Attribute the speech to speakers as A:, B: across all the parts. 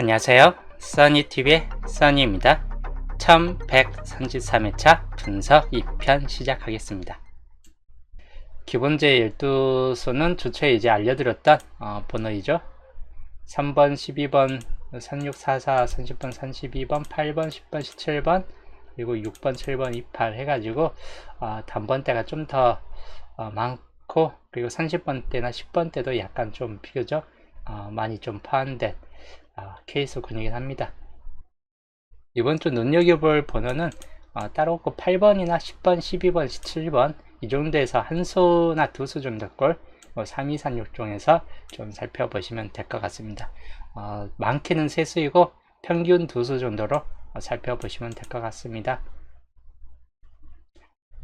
A: 안녕하세요. 써니TV의 써니입니다. 1133회차 분석 2편 시작하겠습니다. 기본제 12수는 주초에 이제 알려드렸던 어, 번호이죠. 3번, 12번, 3644, 30번, 32번, 8번, 10번, 17번, 그리고 6번, 7번, 28 해가지고 어, 단번대가 좀더 어, 많고 그리고 30번대나 10번대도 약간 좀 비교적 어, 많이 좀 파한된 아, 케이스 군이긴 합니다. 이번 주 눈여겨볼 번호는 어, 따로 없고 8번이나 10번, 12번, 17번 이 정도에서 한 수나 두수 정도 꼴뭐 3, 2, 3, 6종에서 좀 살펴보시면 될 것 같습니다. 어, 많게는 세 수이고 평균 두 수 정도로 어, 살펴보시면 될 것 같습니다.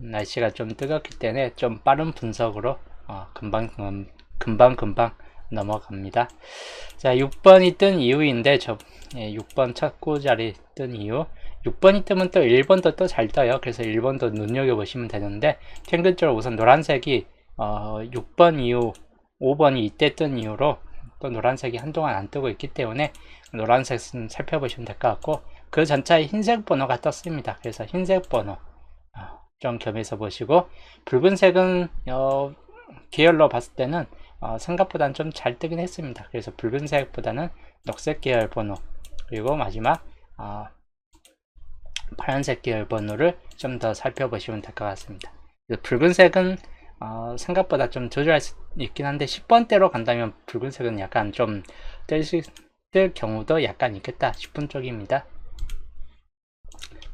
A: 날씨가 좀 뜨겁기 때문에 좀 빠른 분석으로 어, 금방 음, 금방 금방 넘어갑니다. 자, 6번이 뜬 이유인데 저 예, 6번 첫 구자리 뜬 이유 6번이 뜨면 또 1번도 또 잘 떠요. 그래서 1번도 눈여겨보시면 되는데 평균적으로 우선 노란색이 어, 6번 이후 5번이 이때 뜬 이유로 또 노란색이 한동안 안 뜨고 있기 때문에 노란색은 살펴보시면 될 것 같고 그 전차에 흰색 번호가 떴습니다. 그래서 흰색 번호 어, 좀 겸해서 보시고 붉은색은 어, 계열로 봤을 때는 어, 생각보다는 좀 잘 뜨긴 했습니다. 그래서 붉은색보다는 녹색 계열 번호 그리고 마지막 어, 파란색 계열 번호를 좀 더 살펴보시면 될 것 같습니다. 붉은색은 어, 생각보다 좀 조절할 수 있긴 한데 10번대로 간다면 붉은색은 약간 좀 뜰 경우도 약간 있겠다 싶은 쪽입니다.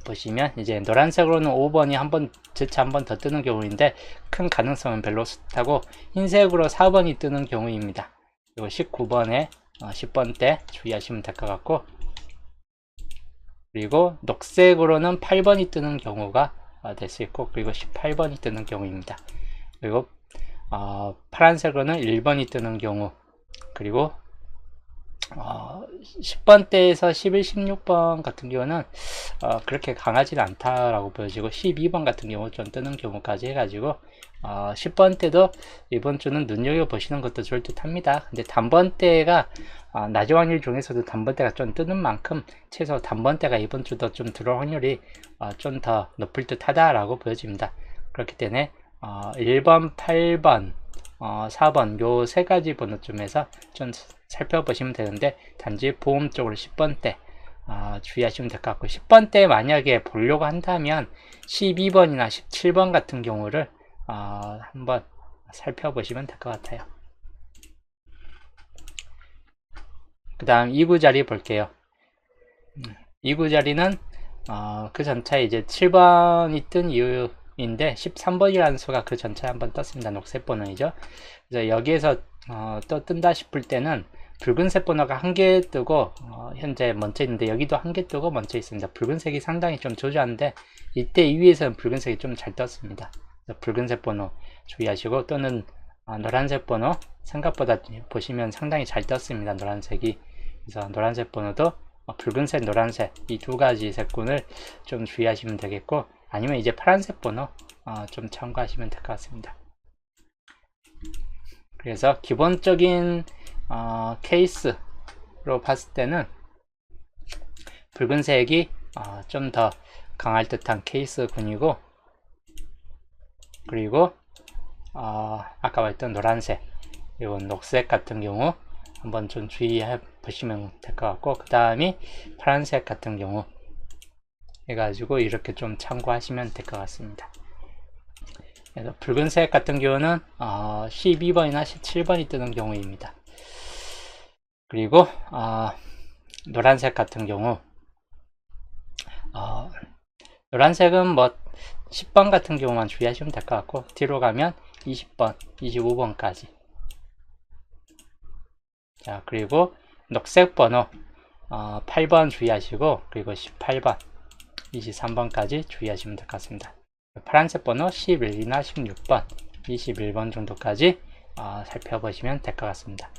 A: 보시면 이제 노란색으로는 5번이 한번 재차 한 번 더 뜨는 경우인데 큰 가능성은 별로 없다고 흰색으로 4번이 뜨는 경우입니다. 그리고 19번에 어, 10번 때 주의하시면 될 것 같고 그리고 녹색으로는 8번이 뜨는 경우가 어, 될수 있고 그리고 18번이 뜨는 경우입니다. 그리고 어, 파란색으로는 1번이 뜨는 경우 그리고 어, 10번대에서 11, 16번 같은 경우는 어, 그렇게 강하지는 않다라고 보여지고 12번 같은 경우 좀 뜨는 경우까지 해가지고 어, 10번 때도 이번 주는 눈여겨보시는 것도 좋을 듯 합니다. 근데 단번대가 어, 낮은 확률 중에서도 단번대가 좀 뜨는 만큼 최소 단번대가 이번 주도 좀 들어올 확률이 어, 좀 더 높을 듯 하다라고 보여집니다. 그렇기 때문에 어, 1번, 8번, 어, 4번 요 세 가지 번호쯤에서 좀 살펴보시면 되는데 단지 보험 쪽으로 10번대 어, 주의하시면 될 것 같고 10번대 만약에 보려고 한다면 12번이나 17번 같은 경우를 어, 한번 살펴보시면 될 것 같아요. 그 다음 2구 자리 볼게요. 2구 자리는 어, 그 전차에 이제 7번이 뜬 이유 인데 13번이라는 수가 그 전차에 한번 떴습니다. 녹색 번호이죠. 그래서 여기에서 어, 또 뜬다 싶을 때는 붉은색 번호가 한 개 뜨고 어, 현재 먼저 있는데 여기도 한 개 뜨고 먼저 있습니다. 붉은색이 상당히 좀 조조한데 이때 이 위에서는 붉은색이 좀 잘 떴습니다. 붉은색 번호 주의하시고 또는 어, 노란색 번호 생각보다 보시면 상당히 잘 떴습니다. 노란색이 그래서 노란색 번호도 어, 붉은색, 노란색 이 두 가지 색군을 좀 주의하시면 되겠고 아니면 이제 파란색 번호 어, 좀 참고하시면 될 것 같습니다. 그래서 기본적인 어, 케이스로 봤을 때는 붉은색이 어, 좀 더 강할 듯한 케이스군이고 그리고 어, 아까 말했던 노란색 그리고 녹색 같은 경우 한번 좀 주의해 보시면 될 것 같고 그 다음이 파란색 같은 경우 해가지고 이렇게 좀 참고하시면 될 것 같습니다. 그래서 붉은색 같은 경우는 어, 12번이나 17번이 뜨는 경우입니다. 그리고 어, 노란색 같은 경우 어, 노란색은 뭐 10번 같은 경우만 주의하시면 될 것 같고 뒤로 가면 20번, 25번까지 자 그리고 녹색 번호 어, 8번 주의하시고 그리고 18번, 23번까지 주의하시면 될 것 같습니다. 파란색 번호 11이나 16번, 21번 정도까지 어, 살펴보시면 될 것 같습니다.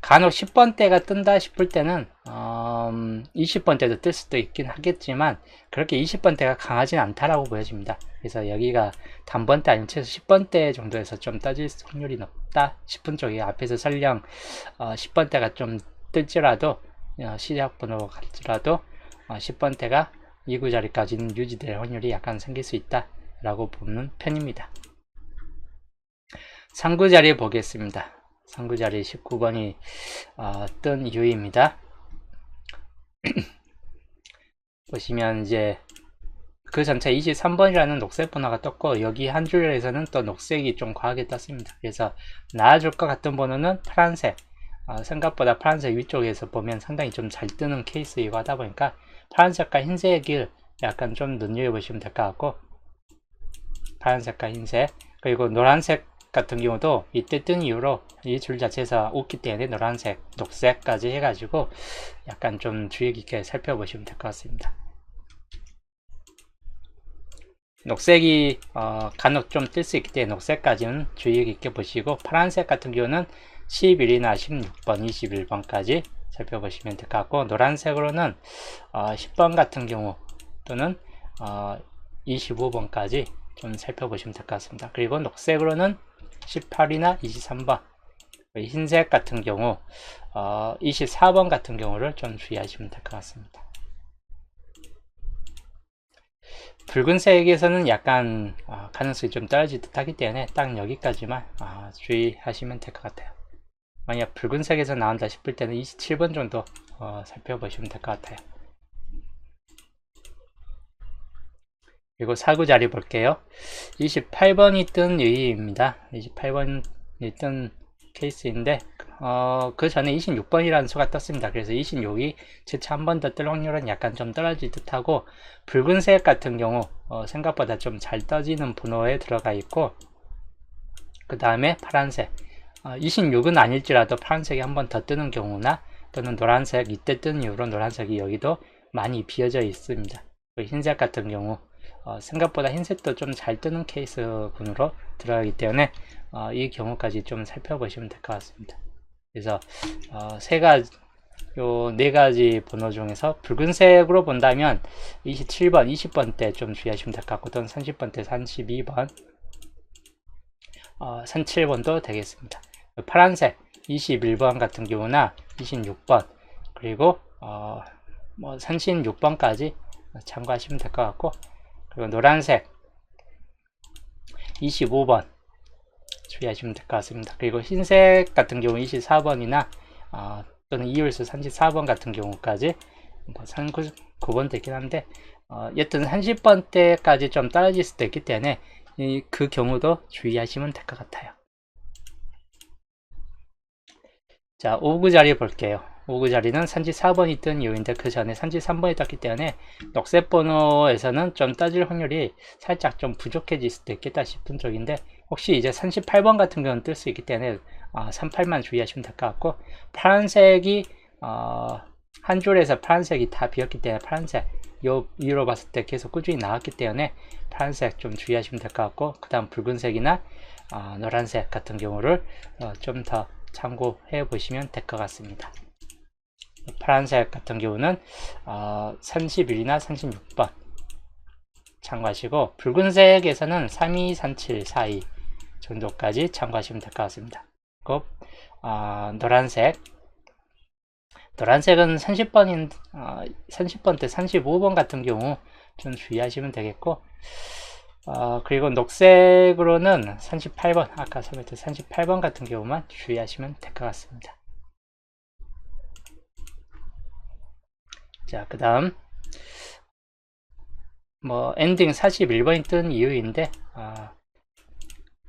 A: 간혹 10번대가 뜬다 싶을 때는 어, 20번대도 뜰 수도 있긴 하겠지만 그렇게 20번대가 강하진 않다라고 보여집니다. 그래서 여기가 단번대 아니면 최소 10번대 정도에서 좀 떠질 확률이 높다 싶은 쪽이 앞에서 설령 어, 10번대가 좀 뜰지라도 어, 시작 번호가 같더라도 어, 10번대가 2구 자리까지는 유지될 확률이 약간 생길 수 있다 라고 보는 편입니다. 3구 자리 보겠습니다. 3구 자리 19번이 어, 뜬 이유입니다. 보시면 이제 그 전체 23번이라는 녹색 번호가 떴고 여기 한 줄에서는 또 녹색이 좀 과하게 떴습니다. 그래서 나아질 것 같은 번호는 파란색. 어, 생각보다 파란색 위쪽에서 보면 상당히 좀 잘 뜨는 케이스이고 하다 보니까 파란색과 흰색을 약간 좀 눈여겨보시면 될 것 같고 파란색과 흰색 그리고 노란색 같은 경우도 이때 뜬 이후로 이 줄 자체에서 웃기 때문에 노란색, 녹색까지 해가지고 약간 좀 주의 깊게 살펴보시면 될 것 같습니다. 녹색이 어, 간혹 좀 뜰 수 있기 때문에 녹색까지는 주의 깊게 보시고 파란색 같은 경우는 11이나 16번, 21번까지 살펴보시면 될 것 같고 노란색으로는 어, 10번 같은 경우 또는 어, 25번까지 좀 살펴보시면 될 것 같습니다. 그리고 녹색으로는 18이나 23번 흰색 같은 경우 어, 24번 같은 경우를 좀 주의하시면 될 것 같습니다. 붉은색에서는 약간 어, 가능성이 좀 떨어질 듯 하기 때문에 딱 여기까지만 어, 주의하시면 될 것 같아요 만약 붉은색에서 나온다 싶을 때는 27번 정도 어, 살펴보시면 될 것 같아요. 그리고 사구 자리 볼게요. 28번이 뜬 유의입니다. 28번이 뜬 케이스인데 어, 그 전에 26번이라는 수가 떴습니다. 그래서 26이 재차 한 번 더 뜰 확률은 약간 좀 떨어질 듯하고 붉은색 같은 경우 어, 생각보다 좀 잘 떠지는 번호에 들어가 있고 그 다음에 파란색. 어, 26은 아닐지라도 파란색이 한 번 더 뜨는 경우나 또는 노란색 이때 뜬 이후로 노란색이 여기도 많이 비어져 있습니다. 흰색 같은 경우 어, 생각보다 흰색도 좀 잘 뜨는 케이스군으로 들어가기 때문에 어, 이 경우까지 좀 살펴보시면 될 것 같습니다. 그래서 어, 세 가지 요네 가지 번호 중에서 붉은색으로 본다면 27번, 20번 때 좀 주의하시면 될 것 같고 또는 30번 때 32번 어, 37번도 되겠습니다. 파란색 21번 같은 경우나 26번 그리고 어, 뭐 36번까지 참고하시면 될 것 같고 그리고 노란색 25번 주의하시면 될 것 같습니다. 그리고 흰색 같은 경우 24번이나 어, 또는 이율수 34번 같은 경우까지 뭐 39번 되긴 한데 어, 여튼 30번 때까지 좀 떨어질 수도 있기 때문에 이, 그 경우도 주의하시면 될 것 같아요. 자, 5구 자리 볼게요. 5구 자리는 34번이 뜬 이유인데 그 전에 33번이 떴기 때문에 녹색 번호에서는 좀 떠질 확률이 살짝 좀 부족해질 수도 있겠다 싶은 쪽인데 혹시 이제 38번 같은 경우는 뜰 수 있기 때문에 어, 38만 주의하시면 될 것 같고 파란색이 어, 한 줄에서 파란색이 다 비었기 때문에 파란색 요 위로 봤을 때 계속 꾸준히 나왔기 때문에 파란색 좀 주의하시면 될 것 같고 그 다음 붉은색이나 어, 노란색 같은 경우를 어, 좀더 참고해 보시면 될 것 같습니다. 파란색 같은 경우는 어, 31이나 36번 참고하시고 붉은색에서는 32, 37, 42 정도까지 참고하시면 될 것 같습니다. 그 어, 노란색 노란색은 30번인 어, 30번 때 35번 같은 경우 좀 주의하시면 되겠고 어, 그리고 녹색으로는 38번 아까 설명드린 38번 같은 경우만 주의하시면 될 것 같습니다. 자, 그 다음 뭐 엔딩 41번이 뜬 이유인데 어,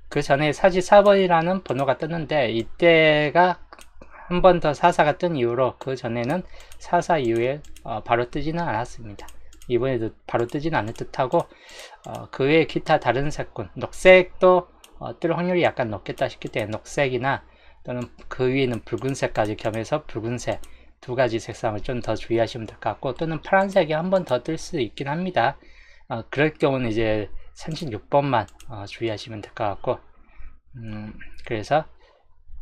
A: 그 전에 44번이라는 번호가 떴는데 이때가 한 번더 44가 뜬 이후로 그 전에는 44 이후에 어, 바로 뜨지는 않았습니다. 이번에도 바로 뜨지는 않을 듯하고 어, 그 외에 기타 다른 색군 녹색도 어, 뜰 확률이 약간 높겠다 싶기 때문에 녹색이나 또는 그 위에는 붉은색까지 겸해서 붉은색 두 가지 색상을 좀 더 주의하시면 될 것 같고 또는 파란색이 한 번 더 뜰 수 있긴 합니다. 어, 그럴 경우는 이제 36번만 어, 주의하시면 될 것 같고 음, 그래서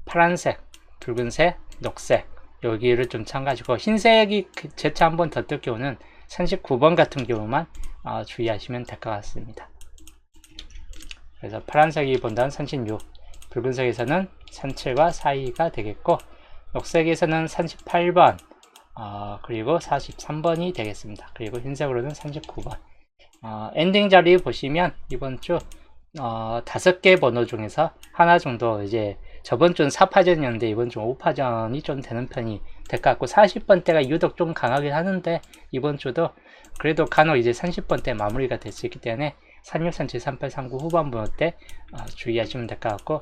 A: 파란색, 붉은색, 녹색 여기를 좀 참가하시고 흰색이 그 재차 한 번 더 뜰 경우는 39번 같은 경우만 어, 주의하시면 될 것 같습니다. 그래서 파란색이 본다는 36, 붉은색에서는 37과 42가 되겠고 녹색에서는 38번, 어, 그리고 43번이 되겠습니다. 그리고 흰색으로는 39번. 어, 엔딩 자리 보시면 이번 주 어, 다섯 개 번호 중에서 하나 정도 이제 저번 주는 4파전이었는데 이번 주 5파전이 좀 되는 편이 될 것 같고 40번대가 유독 좀 강하긴 하는데 이번 주도 그래도 간혹 이제 30번대 마무리가 될 수 있기 때문에 36, 37, 38, 39 후반 번호 때 어, 주의하시면 될 것 같고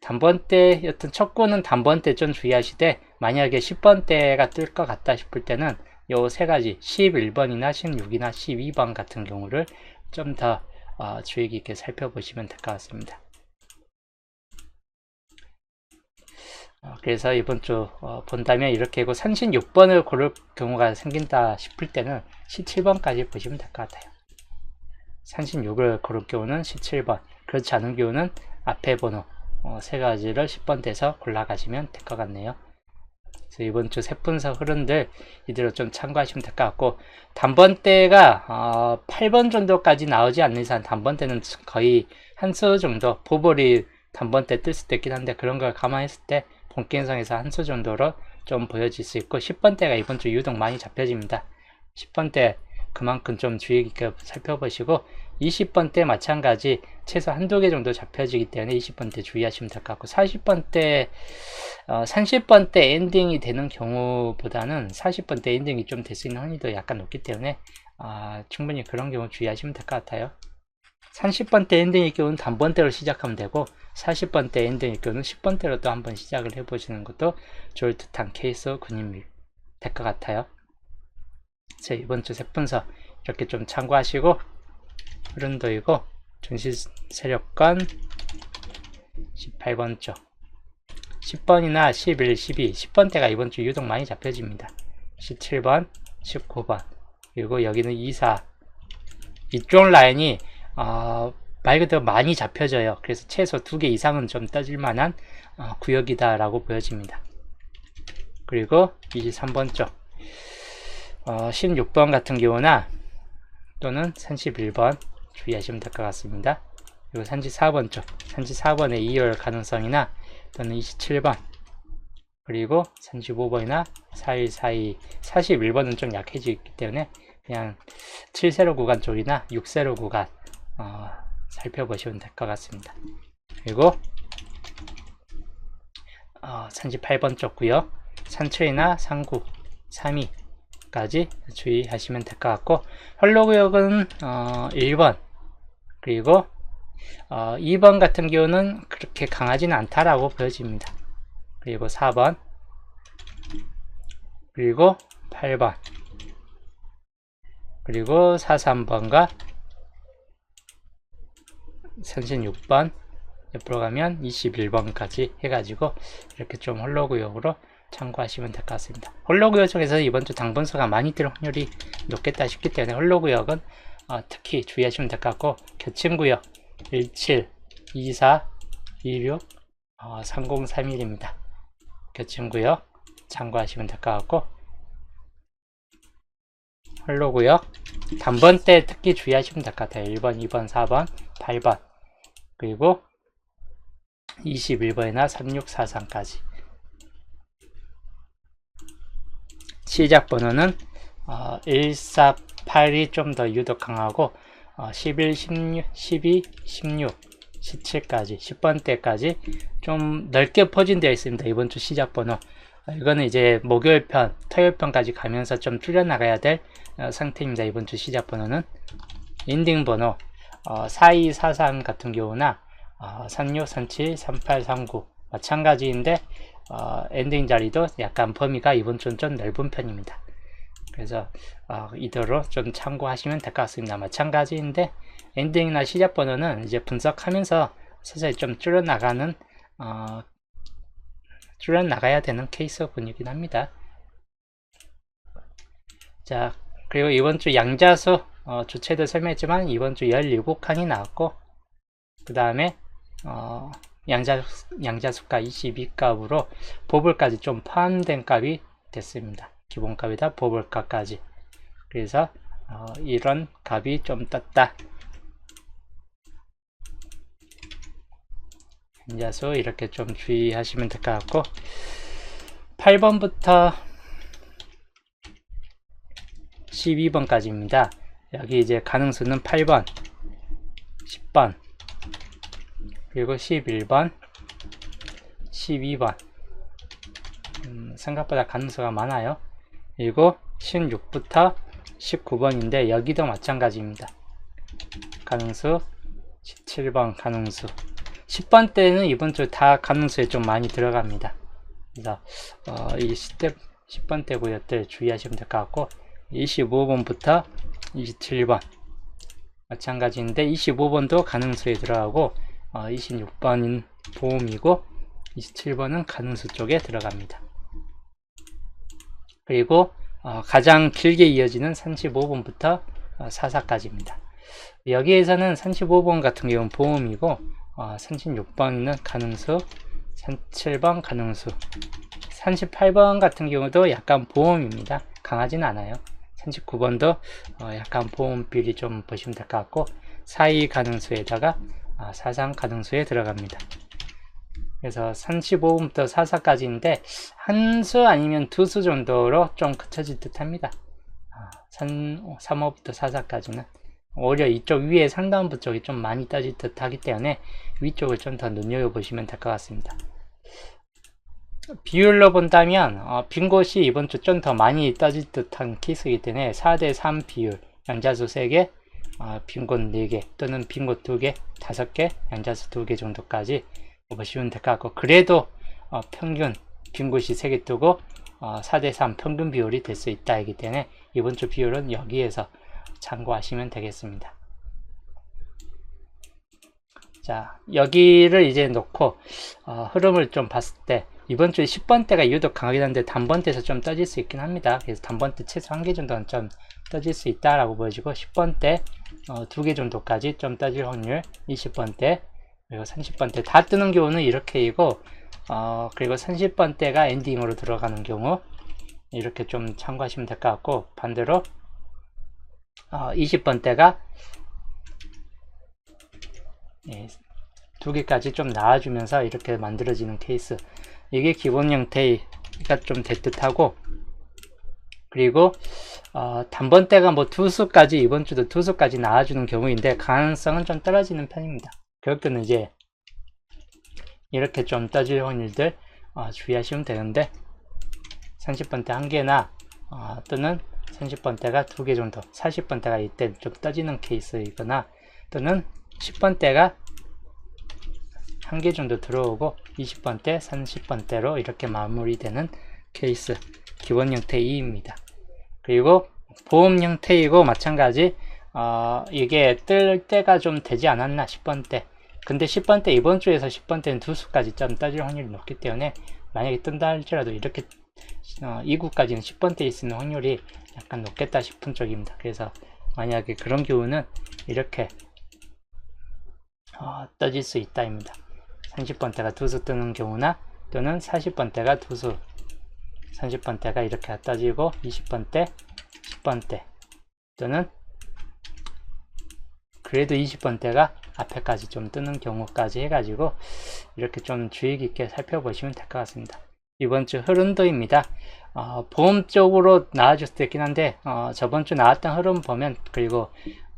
A: 단번대 여튼 첫 구는 단번대 좀 주의하시되 만약에 10번대가 뜰 것 같다 싶을 때는 요 세 가지 11번이나 16이나 12번 같은 경우를 좀더 어, 주의 깊게 살펴보시면 될 것 같습니다. 그래서 이번 주 어, 본다면 이렇게 하고 36번을 고를 경우가 생긴다 싶을 때는 17번까지 보시면 될 것 같아요. 36을 고를 경우는 17번, 그렇지 않은 경우는 앞에 번호 어, 세 가지를 10번 돼서 골라가시면 될 것 같네요. 그래서 이번 주 세분석 흐름들 이대로 좀 참고하시면 될 것 같고 단번대가 어, 8번 정도까지 나오지 않는 이상 단번대는 거의 한 수 정도 보볼이 단번대 뜰 수도 있긴 한데 그런 걸 감안했을 때 본게임성에서 한 수 정도로 좀 보여질 수 있고 10번대가 이번 주 유독 많이 잡혀집니다. 10번대 그만큼 좀 주의 깊게 살펴보시고 20번대 마찬가지 최소 한두 개 정도 잡혀지기 때문에 20번대 주의하시면 될 것 같고 40번대 어, 30번대 엔딩이 되는 경우보다는 40번대 엔딩이 좀 될 수 있는 확률도 약간 높기 때문에 아, 충분히 그런 경우 주의하시면 될 것 같아요 30번대 엔딩의 경우는 단번대로 시작하면 되고 40번대 엔딩의 경우는 10번대로 또 한번 시작을 해보시는 것도 좋을 듯한 케이스 군인 될것 같아요. 제 이번 주 세분서 이렇게 좀 참고하시고 흐름도이고 전시 세력관 18번 쪽. 10번이나 11, 12, 10번대가 이번 주 유독 많이 잡혀집니다. 17번, 19번. 그리고 여기는 24 이쪽 라인이 어, 말 그대로 많이 잡혀져요. 그래서 최소 두 개 이상은 좀 떠질 만한 어, 구역이다라고 보여집니다. 그리고 23번 쪽 어, 16번 같은 경우나 또는 31번 주의하시면 될 것 같습니다. 그리고 34번 쪽, 34번의 2열 가능성이나 또는 27번 그리고 35번이나 4142, 41번은 좀 약해지기 때문에 그냥 7세로 구간 쪽이나 6세로 구간 어, 살펴보시면 될 것 같습니다. 그리고 어, 38번 쪽 구역, 산초이나 상구, 3위 까지 주의하시면 될 것 같고 헐로구역은 어, 1번 그리고 어, 2번 같은 경우는 그렇게 강하지는 않다라고 보여집니다. 그리고 4번 그리고 8번 그리고 4, 3번과 36번 옆으로 가면 21번까지 해가지고 이렇게 좀 홀로구역으로 참고하시면 될 것 같습니다. 홀로구역 중에서 이번 주 당분수가 많이 뜰 확률이 높겠다 싶기 때문에 홀로구역은 어, 특히 주의하시면 될 것 같고 교침구역 17, 24, 26, 어, 3031입니다. 교침구역 참고하시면 될 것 같고 홀로구역 단번대 특히 주의하시면 될 것 같아요. 1번, 2번, 4번, 8번 그리고 21번이나 3643까지 시작 번호는 어, 148이 좀 더 유독 강하고 어, 11, 16, 12, 16, 17까지 10번대까지 좀 넓게 포진되어 있습니다. 이번 주 시작 번호 어, 이거는 이제 목요일 편, 토요일 편까지 가면서 좀 줄여 나가야 될 어, 상태입니다. 이번 주 시작 번호는 인딩 번호 어, 4243 같은 경우나 어, 36, 37, 38, 39 마찬가지인데 어, 엔딩 자리도 약간 범위가 이번 주는 좀 넓은 편입니다. 그래서 어, 이대로 좀 참고하시면 될 것 같습니다. 마찬가지인데 엔딩이나 시작 번호는 이제 분석하면서 서서히 좀 줄여나가는 어, 줄여나가야 되는 케이스 분이긴 합니다. 자 그리고 이번 주 양자수 어, 주체도 설명했지만 이번 주 17칸이 나왔고 그 다음에 어, 양자, 양자수가 22값으로 보블까지 좀 포함된 값이 됐습니다. 기본값이다 보블값까지. 그래서 어, 이런 값이 좀 떴다. 양자수 이렇게 좀 주의하시면 될 것 같고 8번부터 12번까지입니다. 여기 이제 가능수는 8번, 10번, 그리고 11번, 12번. 음, 생각보다 가능수가 많아요. 그리고 16부터 19번인데 여기도 마찬가지입니다. 가능수 17번 가능수 10번 때는 이번 주 다 가능수에 좀 많이 들어갑니다. 그래서 어, 이 스텝 10번 때 고였들 주의하시면 될 것 같고 25번부터 27번 마찬가지인데 25번도 가능수에 들어가고 어, 26번인 보험이고 27번은 가능수 쪽에 들어갑니다. 그리고 어, 가장 길게 이어지는 35번부터 어, 44까지입니다. 여기에서는 35번 같은 경우는 보험이고 어, 36번은 가능수 37번 가능수 38번 같은 경우도 약간 보험입니다. 강하진 않아요. 39번도 어, 약간 비리 좀 보시면 될 것 같고 사이 가능수에다가 아, 사상 가능수에 들어갑니다. 그래서 35부터 44까지인데 한 수 아니면 두 수 정도로 좀 그쳐질 듯 합니다. 아, 3, 3호부터 44까지는 오히려 이쪽 위에 상단부 쪽이 좀 많이 따질 듯 하기 때문에 위쪽을 좀 더 눈여겨보시면 될 것 같습니다. 비율로 본다면 어, 빈 곳이 이번 주 좀 더 많이 따질 듯한 케이스이기 때문에 4대3 비율 양자수 3개 어, 빈곳 4개 또는 빈 곳 2개 5개 양자수 2개 정도까지 보시면 될 것 같고 그래도 어, 평균 빈 곳이 3개 뜨고 어, 4대3 평균 비율이 될 수 있다 이기 때문에 이번 주 비율은 여기에서 참고하시면 되겠습니다. 자 여기를 이제 놓고 어, 흐름을 좀 봤을 때 이번 주에 10번대가 유독 강하긴 한데 단번대에서 좀 떠질 수 있긴 합니다. 그래서 단번대 최소 한 개 정도는 좀 떠질 수 있다라고 보여지고 10번대 어, 두 개 정도까지 좀 떠질 확률 20번대 그리고 30번대 다 뜨는 경우는 이렇게이고 어, 그리고 30번대가 엔딩으로 들어가는 경우 이렇게 좀 참고하시면 될 것 같고 반대로 어, 20번대가 예, 두 개까지 좀 나와주면서 이렇게 만들어지는 케이스 이게 기본 형태가 좀될 듯하고 그리고 어, 단번대가 뭐 투수까지 이번 주도 투수까지 나와주는 경우인데 가능성은 좀 떨어지는 편입니다. 때는 이제 이렇게 좀 떠질 확률들 어, 주의하시면 되는데 30번대 한 개나 어, 또는 30번대가 두 개 정도 40번대가 이때 좀 떠지는 케이스이거나 또는 10번대가 한 개 정도 들어오고 20번대, 30번대로 이렇게 마무리되는 케이스 기본 형태 2입니다. 그리고 보험 형태이고 마찬가지 어, 이게 뜰 때가 좀 되지 않았나 10번대 근데 10번대 이번 주에서 10번대는 두 수까지 좀 따질 확률이 높기 때문에 만약에 뜬다 할지라도 이렇게 어, 2구까지는 10번대에 있는 확률이 약간 높겠다 싶은 쪽입니다. 그래서 만약에 그런 경우는 이렇게 어, 떠질 수 있다입니다. 30번대가 두수 뜨는 경우나 또는 40번대가 두 수, 30번대가 이렇게 떠지고 20번대, 10번대 또는 그래도 20번대가 앞에까지 좀 뜨는 경우까지 해가지고 이렇게 좀 주의 깊게 살펴보시면 될 것 같습니다. 이번 주 흐름도입니다. 어, 보험 쪽으로 나와줄 수도 있긴 한데 어, 저번 주 나왔던 흐름 보면 그리고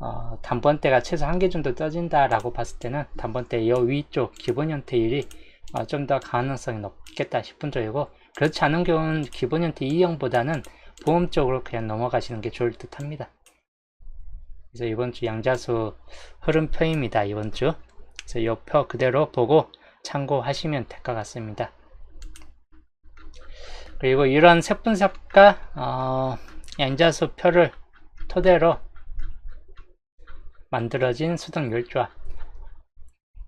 A: 어, 단번대가 최소 한 개 정도 떠진다라고 봤을 때는 단번대 이 위쪽 기본 형태 1이 어, 좀 더 가능성이 높겠다 싶은 쪽이고 그렇지 않은 경우는 기본 형태 2형보다는 보험 쪽으로 그냥 넘어가시는 게 좋을 듯 합니다. 그래서 이번 주 양자수 흐름표입니다. 이번 주. 그래서 이표 그대로 보고 참고하시면 될 것 같습니다. 그리고 이런 색분석과 어, 양자수 표를 토대로 만들어진 수동 열조합.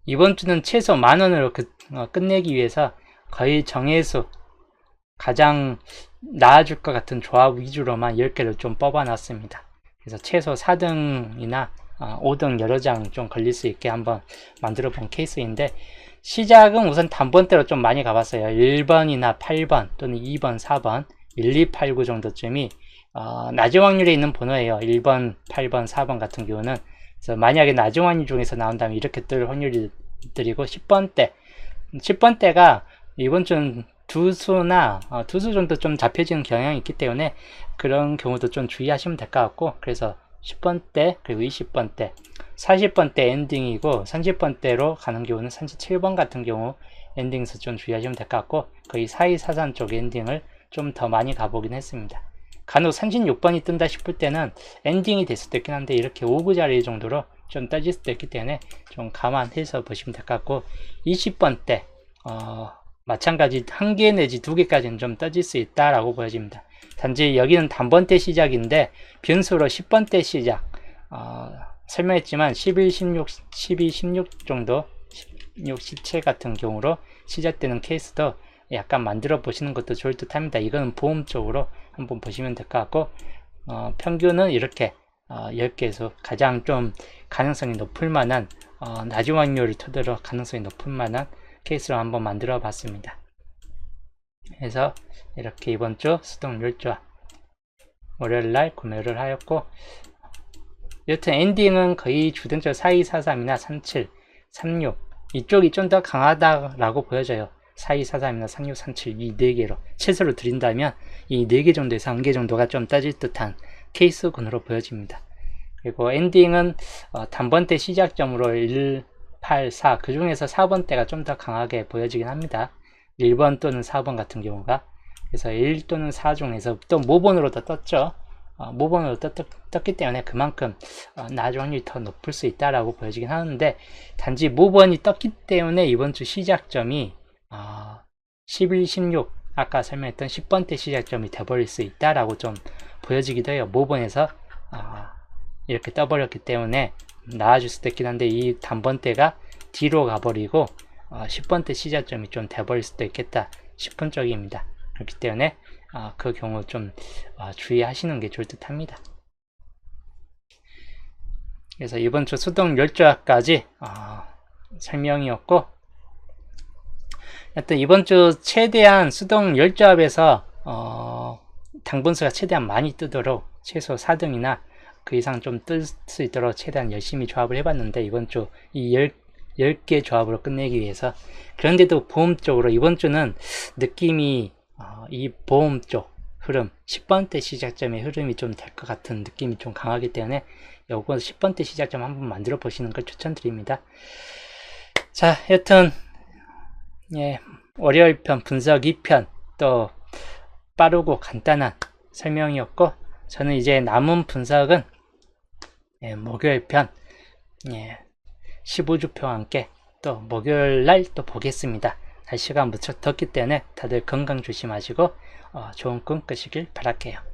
A: 이번 주는 최소 만원으로 그, 어, 끝내기 위해서 거의 정해수 가장 나아질 것 같은 조합 위주로만 10개를 좀 뽑아놨습니다. 그래서 최소 4등이나 어, 5등 여러 장 좀 걸릴 수 있게 한번 만들어 본 케이스인데 시작은 우선 단번대로 좀 많이 가봤어요. 1번이나 8번 또는 2번, 4번, 1, 2, 8, 9 정도쯤이 어, 낮은 확률에 있는 번호예요. 1번, 8번, 4번 같은 경우는 그래서 만약에 확률 중에서 나온다면 이렇게 뜰 확률이 들이고 10번대 10번대가 이번 주는 두 수나 어, 두수 정도 좀 잡혀지는 경향이 있기 때문에 그런 경우도 좀 주의하시면 될 것 같고 그래서 10번대 그리고 20번대 40번대 엔딩이고 30번대로 가는 경우는 37번 같은 경우 엔딩에서 좀 주의하시면 될 것 같고 거의 사이사산 쪽 엔딩을 좀 더 많이 가보긴 했습니다. 간혹 36번이 뜬다 싶을 때는 엔딩이 됐을 때 있긴 한데 이렇게 5구 자리 정도로 좀 떠질 수도 있기 때문에 좀 감안해서 보시면 될 것 같고 20번대 어, 마찬가지 한 개 내지 두 개까지는 좀 떠질 수 있다라고 보여집니다. 단지 여기는 단번대 시작인데 변수로 10번대 시작 어, 설명했지만 11, 16, 12, 16 정도 16, 17 같은 경우로 시작되는 케이스도 약간 만들어 보시는 것도 좋을 듯 합니다. 이거는 보험 쪽으로 한번 보시면 될 것 같고 어, 평균은 이렇게 어, 10개에서 가장 좀 가능성이 높을 만한 어, 낮은 확률을 토대로 가능성이 높을 만한 케이스로 한번 만들어 봤습니다. 그래서 이렇게 이번 주 수동 율조화 월요일날 구매를 하였고 여튼 엔딩은 거의 주등적 4243이나 37, 36 이쪽이 좀 더 강하다라고 보여져요. 4243이나 36, 37 이 네 개로 채소로 드린다면 이 네 개 정도에서 한 개 정도가 좀 따질 듯한 케이스군으로 보여집니다. 그리고 엔딩은 어, 단번대 시작점으로 1, 8, 4, 그 중에서 4번대가 좀 더 강하게 보여지긴 합니다. 1번 또는 4번 같은 경우가. 그래서 1 또는 4 중에서 또 모번으로 더 떴죠. 어, 모번으로 떴, 기 때문에 그만큼 어, 나중 확률이 더 높을 수 있다라고 보여지긴 하는데 단지 모번이 떴기 때문에 이번 주 시작점이 어, 11, 16 아까 설명했던 10번대 시작점이 돼버릴 수 있다라고 좀 보여지기도 해요. 모번에서 어, 이렇게 떠버렸기 때문에 나아질 수도 있긴 한데 이 단번대가 뒤로 가버리고 어, 10번대 시작점이 좀 돼버릴 수도 있겠다 싶은 쪽입니다. 그렇기 때문에 어, 그 경우 좀 어, 주의하시는 게 좋을 듯 합니다. 그래서 이번 주 수동 열조합까지 어, 설명이었고 하여튼 이번 주 최대한 수동 열조합에서 어, 당분수가 최대한 많이 뜨도록 최소 4등이나 그 이상 좀 뜰 수 있도록 최대한 열심히 조합을 해봤는데 이번 주이 10개 조합으로 끝내기 위해서 그런데도 보험 쪽으로 이번 주는 느낌이 어, 이 보험 쪽 흐름 10번대 시작점의 흐름이 좀 될 것 같은 느낌이 좀 강하기 때문에 요거 10번대 시작점 한번 만들어 보시는 걸 추천드립니다. 자 여튼 예 월요일 편 분석 2편 또 빠르고 간단한 설명이었고 저는 이제 남은 분석은 예, 목요일 편 예, 15주표와 함께 또 목요일 날 또 보겠습니다. 날씨가 무척 덥기 때문에 다들 건강 조심하시고 어, 좋은 꿈 꾸시길 바랄게요.